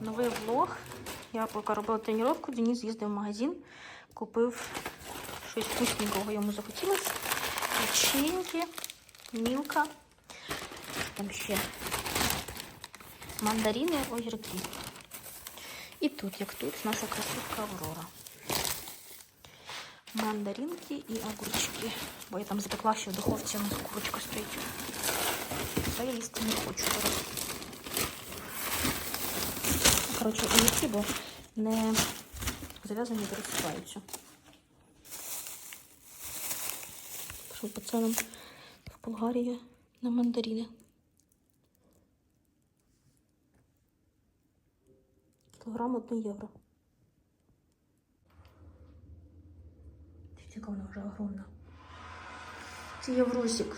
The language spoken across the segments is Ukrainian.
Новий влог. Я поки робила тренування, Денис з'їздив в магазин, купив щось вкусненького, йому захотілося. Печеньки, мілка. Там ще мандарини, огірки. І тут, як тут, наша красивка Аврора. Мандаринки і огурчики. Бо я там запекла ще в духовці, у нас курочка стоїть. Це я їсти не хочу. Коротше, огірки, бо не зав'язані розсипаються. Пішов по в Болгарії на мандарини. Кілограм 1 євро. Яка вона вже огромна. Це євросик.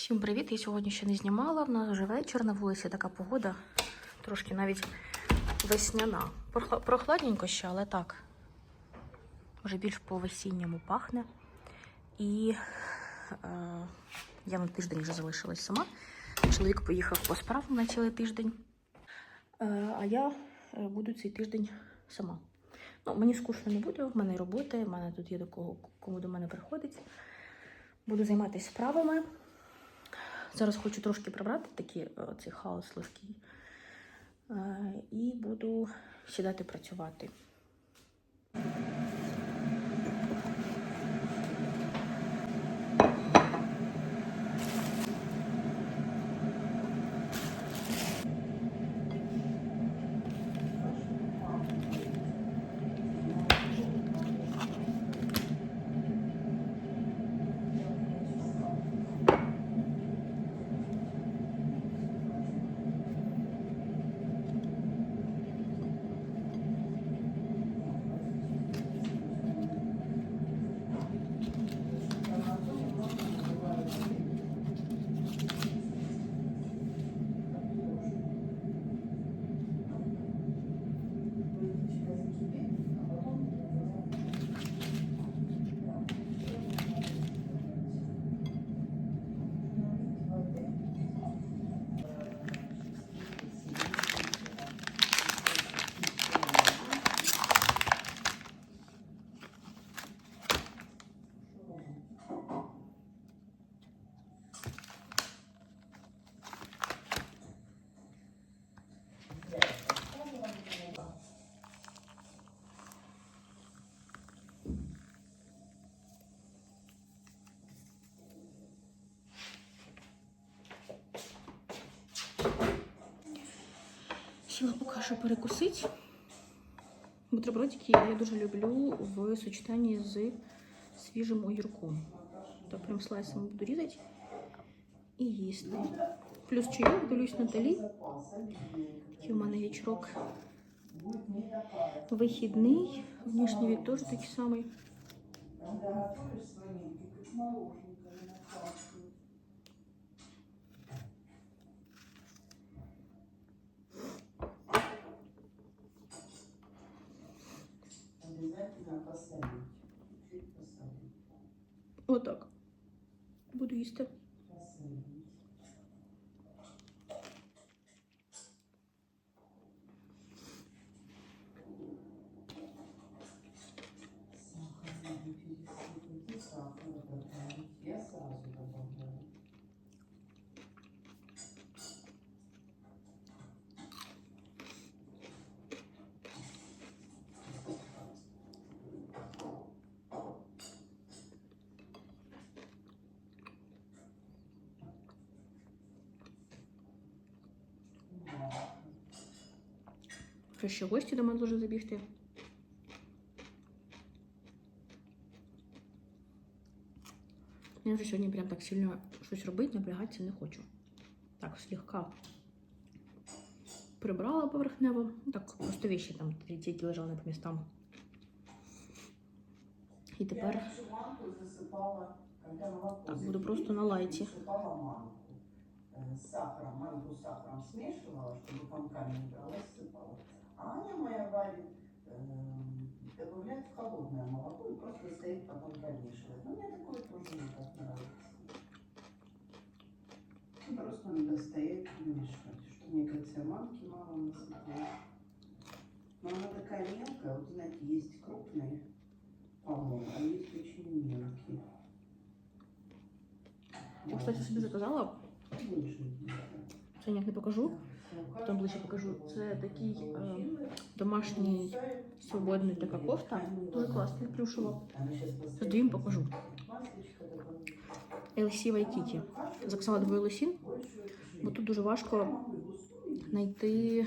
Всім привіт! Я сьогодні ще не знімала. В нас вже вечір на вулиці така погода. Трошки навіть весняна. Прохладненько ще, але так. Вже більш по весінньому пахне. І е, я на тиждень вже залишилась сама. Чоловік поїхав по справам на цілий тиждень. Е, а я е, буду цей тиждень сама. Ну, мені скучно не буде, в мене робота, в мене тут є до кого, кому до мене приходить. Буду займатися справами. Зараз хочу трошки прибрати такий е, цей хаос легкий. Е, І буду сідати працювати. Сіла поки що перекусити. Бутербродики я дуже люблю в сочетанні з свіжим огірком. То прям слайсом буду різати і їсти. Плюс чайок, дивлюсь Наталі. Який у мене вечірок вихідний. Внешній вид теж такий самий. Отак. Буду їсти. Що ще гості до мене дуже забігти. Я вже сьогодні прям так сильно щось робити, напрягатися не хочу. Так, слегка прибрала поверхнево. Ну, Так, просто вещи там ті, які лежали по містам. І Я тепер еще манку засыпала, когда молоко Так, буду закипит, просто на лайте. Засыпала манку. Э, С сахаром, манку с сахаром смешивала, чтобы комками не брала, сыпала. Парит, эм, добавляет в холодное молоко и просто стоит потом помешивает. Ну, мне такое тоже не так нравится. Ну, Просто надо стоять и мешать. Что мне кажется, манки мало насыпала. Но она такая мелкая, вот знаете, есть крупные помол, а есть очень мелкие. Я, кстати, собі заказала. Це ніяк не покажу. Потім ближче покажу. Це такий е, домашній свободний така кофта. Дуже класна, плюшева. Тоді їм покажу. LC Waikiki. Заказала двоє лосін, бо тут дуже важко знайти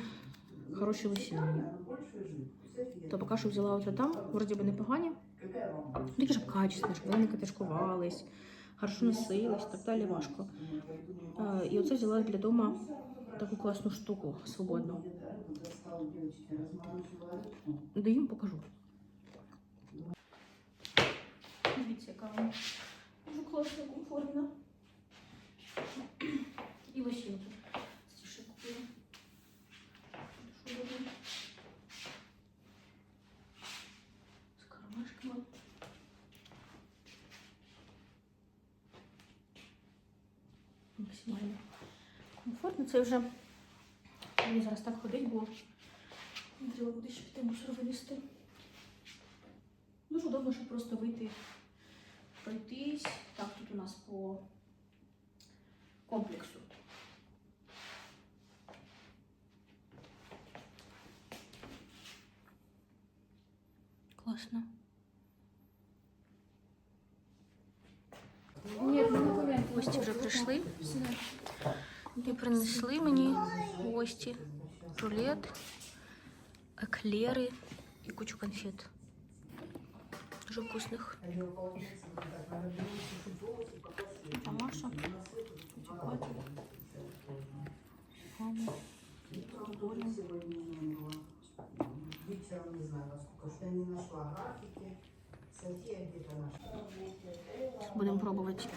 хороші лосіни. То поки що взяла оце там, вроді би непогані. Тільки щоб качественні, щоб вони не катишкувались, хорошо і так далі важко. Е, І оце взяла для дома таку класну штуку свободну. Даю покажу. Дивіться, яка вона дуже класна, комфортна. Це вже мені зараз так ходить, бо треба буде ще піти мусор винести. Дуже удобно, щоб просто вийти, пройтись. Так, тут у нас по комплексу. Класно. Гості вже прийшли. І принесли мені гості рулет, еклери і кучу конфет. Дуже вкусних. А Маша? Тетя Катя. Мама. Сегодня не было. Вечером не знаю, во сколько, что я не нашла графики. София где-то нашла. Будемо пробувати.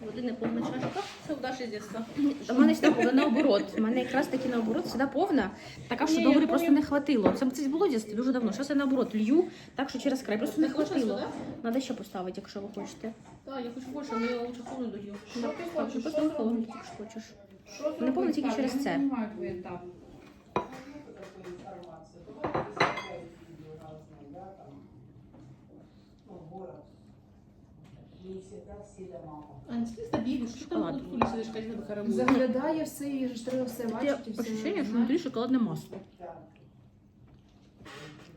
Води не повна чашка. Це в Даші. У мене сюди повна наоборот. У мене якраз таки наоборот сюди повна. Така, що я просто не хватило. Це, це було дійсно дуже давно. Зараз я наоборот лью, так що через край просто не хватило. Надо ще поставити, якщо ви хочете. Так, я хочу більше, але я лучше повну даю. Що ти хочеш? Просто на якщо хочеш. Не повно тільки через це. Не всегда все дома. А не слізь бігаєш, що ти Шоколад. на кулі сидиш, кажеш, на бахарабу. Заглядає все і ж треба все Таке бачити. все ощущення, що знати. внутрі шоколадне масло. Да.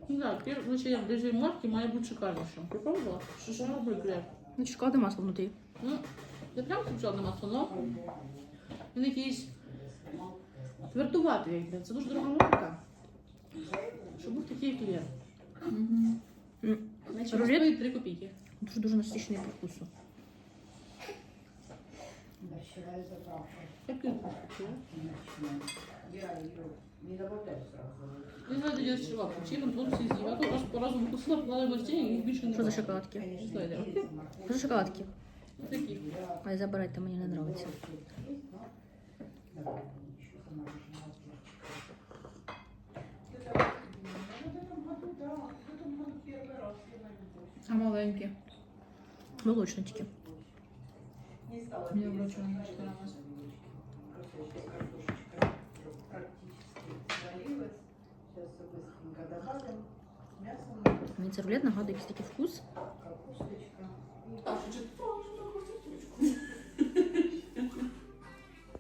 Ну так, пір, значить, як для марки має бути шикарніше. Ти пробувала? Що що робить креп? Ну, шоколадне масло внутрі. Ну, не прям сучасне масло, но він якийсь твердуватий. Це дуже дорога марка. Щоб був такий еклер. Значить, Рулет? стоїть 3 копійки. Дуже дуже насичений по вкусу. Да, вчера я заправка. Який вкус? Начинаю. Я ее не добавляю сразу. Він навіть тоді розчував. Чим тут всі з'їв. А то раз по разу вкусила, поклали в стіні, їх більше не Що за брала. шоколадки? Конечно, Что это? перец, морковь. Що за шоколадки? Такі. Ай, забирайте, мені не подобається. Да, еще замороженная перчик. Это, ну, в этом году, да, в этом году первый раз я на любовь. А маленькі. Молочно тільки. Не стала Мне перец врачу не жарить. понравилось. Просто сейчас картошечка практически сварилась. Сейчас все быстренько добавим. Мясо, Мені цей рулет нагадує якийсь такий вкус. капусточка.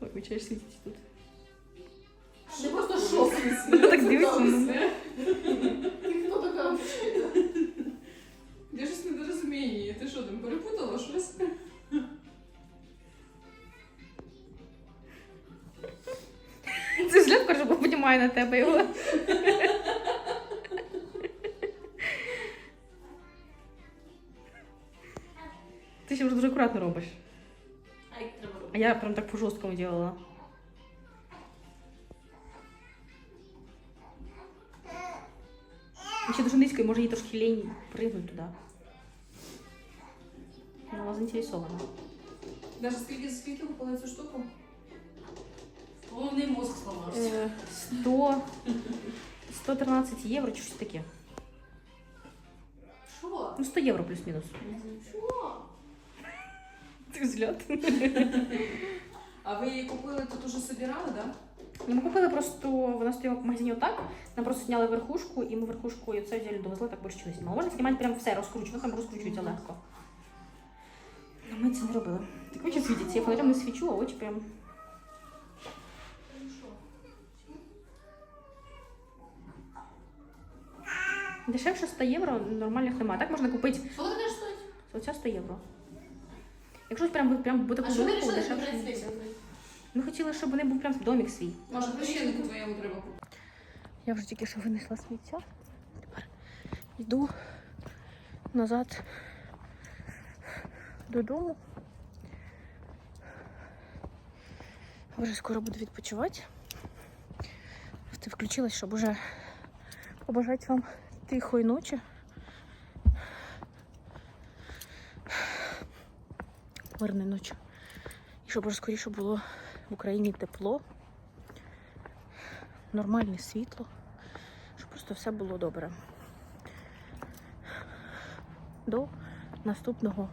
Ой, вичаєш світить тут. Ще просто шок. Так дивишся. На тебе його. Ти ще вже дуже акуратно робиш. А як треба А я прям так по-жорсткому делала. Ще дуже низько, і може їй трошки лінь пригнути туди. Вона заінтересована. Даже скільки, скільки купили цю штуку? Повний мозг сломався. Е, 100, 113 євро чи щось таке. Що? Ну, 100 євро плюс-мінус. Що? Ти взгляд. А ви її купили тут уже собирали. Да? Ну, Ми купили просто, вона стояла в магазині отак, нам просто зняли верхушку, і ми верхушку і це взяли довезли, так більше не знімали. Можна знімати прям все, розкручувати, там розкручується легко. Ну, ми це не робили. Так очі світяться, я фонарем не свічу, а очі прям. Дешевше 100 євро нормальних немає. Так можна купити Що таке стоїть? оця 100 євро. Якщо прям, прям буде А що ви вирішили дешевше. купити здесь? Ми хотіли, щоб вони був прям домик свій. Може, хрещенику твоєму треба купити. Я вже тільки що винесла сміття. Тепер йду назад додому. Вже скоро буду відпочивати. Ти включилась, щоб уже побажати вам тихої ночі. Мирної ночі. І щоб скоріше було в Україні тепло, нормальне світло щоб просто все було добре. До наступного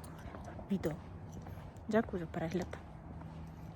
відео. Дякую за перегляд.